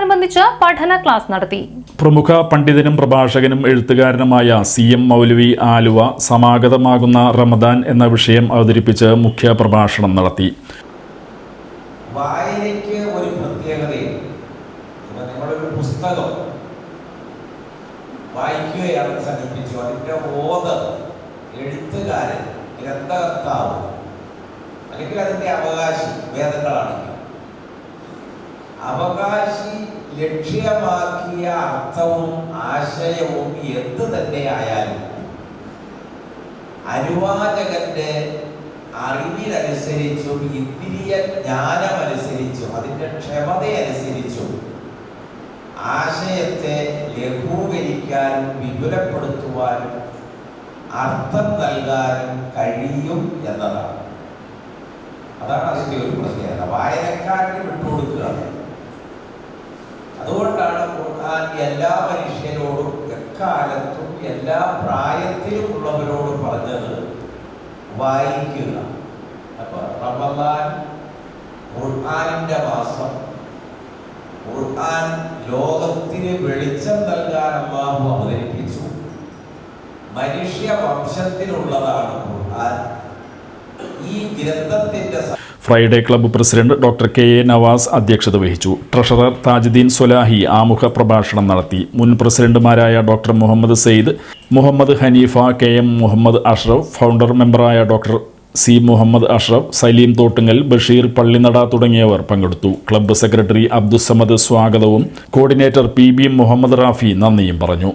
സംബന്ധിച്ച് പഠന ക്ലാസ് നടത്തി. പ്രമുഖ പണ്ഡിതനും പ്രഭാഷകനും എഴുത്തുകാരനുമായ സി എം മൗലവി ആലുവ സമാഗതമാകുന്ന റമദാൻ എന്ന വിഷയം അവതരിപ്പിച്ച് മുഖ്യ പ്രഭാഷണം നടത്തി. വായനയ്ക്ക് ഒരു പ്രത്യേകതയുണ്ട്. ഇപ്പൊ നിങ്ങളൊരു പുസ്തകം വായിക്കുകയാണെന്ന് സങ്കല്പിച്ചു. അതിന്റെ ഓതർ എഴുത്തുകാരൻ ഗ്രന്ഥകർത്താവ് അല്ലെങ്കിൽ അതിന്റെ അവകാശി വേദങ്ങളാണെങ്കിൽ അവകാശി ലക്ഷ്യമാക്കിയ അർത്ഥവും ആശയവും എന്ത് തന്നെ ആയാലും അനുവാചകന്റെ അറിവിനനുസരിച്ചും ഇന്ദ്രിയ ജ്ഞാനമനുസരിച്ചും അതിന്റെ ക്ഷമതയനുസരിച്ചും ആശയത്തെ ലഘൂകരിക്കാനും വിപുലപ്പെടുത്തുവാനും അർത്ഥം നൽകാനും കഴിയും എന്നതാണ്. അതാണ് അതിന്റെ ഒരു പ്രത്യേകത. വായനക്കാരന് വിട്ടുകൊടുക്കുക അതുകൊണ്ടാണ് ഖുർആൻ എല്ലാ മനുഷ്യരോടും എക്കാലത്തും എല്ലാ പ്രായത്തിലും ഉള്ളവരോട് പറഞ്ഞത് വായിക്കുക. അപ്പൊ റമദാൻ ഖുർആനിന്റെ മാസം. ഖുർആൻ ലോകത്തിന് വെളിച്ചം നൽകാൻ അള്ളാഹു അവതരിപ്പിച്ചു. മനുഷ്യ വംശത്തിലുള്ളതാണ് Quran. Friday club president doctor K A Navas അധ്യക്ഷത വഹിച്ചു. ട്രഷറർ താജുദ്ദീൻ സൊലാഹി ആമുഖ പ്രഭാഷണം നടത്തി. മുൻ പ്രസിഡന്റുമാരായ doctor Muhammad Sayed Muhammad Haneefa K M Muhammad Ashraf founder മെമ്പറായ doctor C Muhammad Ashraf Saleem Thottungal Basheer Pallinada തുടങ്ങിയവർ പങ്കെടുത്തു. ക്ലബ്ബ് സെക്രട്ടറി അബ്ദുസമദ് സ്വാഗതവും coordinator P B Muhammad Rafi നന്ദിയും പറഞ്ഞു.